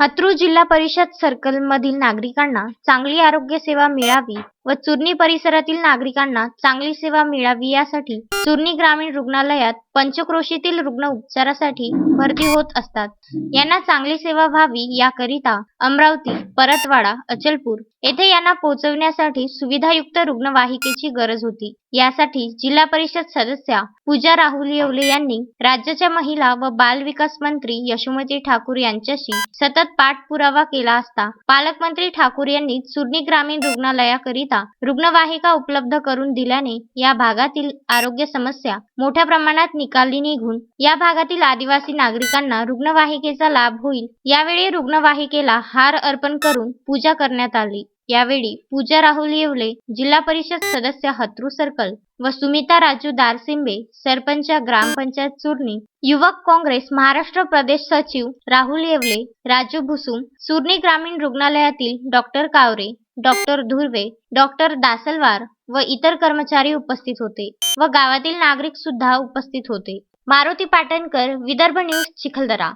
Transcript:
हतरू जिल्हा परिषद सर्कलमधील नागरिकांना चांगली आरोग्य सेवा मिळावी व चुरणी परिसरातील नागरिकांना चांगली सेवा मिळावी यासाठी चुरणी ग्रामीण रुग्णालयात पंचक्रोशीतील रुग्ण उपचारासाठी भरती होत असतात. यांना चांगली सेवा व्हावी याकरिता अमरावती परतवाडा अचलपूर येथे यांना पोहोचविण्यासाठी सुविधायुक्त रुग्णवाहिकेची गरज होती. यासाठी जिल्हा परिषद सदस्या पूजा राहुल येवले यांनी राज्याच्या महिला व बाल विकास मंत्री यशोमती ठाकूर यांच्याशी सतत पाठपुरावा केला असता पालकमंत्री ठाकूर यांनी चुरणी ग्रामीण रुग्णालयाकरिता रुग्णवाहिका उपलब्ध करून दिल्याने या भागातील आरोग्य समस्या मोठ्या प्रमाणात निकाली निघून या भागातील आदिवासी नागरिकांना रुग्णवाहिकेचा लाभ होईल. यावेळी रुग्णवाहिकेला हार अर्पण करून पूजा करण्यात आली. यावेळी पूजा राहुल येवले जिल्हा परिषद सदस्य हत्रू सर्कल व सुमिता राजू दारसिंबे सरपंच ग्रामपंचायत चुरणी युवक काँग्रेस महाराष्ट्र प्रदेश सचिव राहुल येवले राजू भुसुम चुरणी ग्रामीण रुग्णालयातील doctor Kaware doctor Dhurve doctor Dasalwar व इतर कर्मचारी उपस्थित होते व गावातील नागरिक सुद्धा उपस्थित होते. मारुती पाटणकर विदर्भ न्यूज चिखलदरा.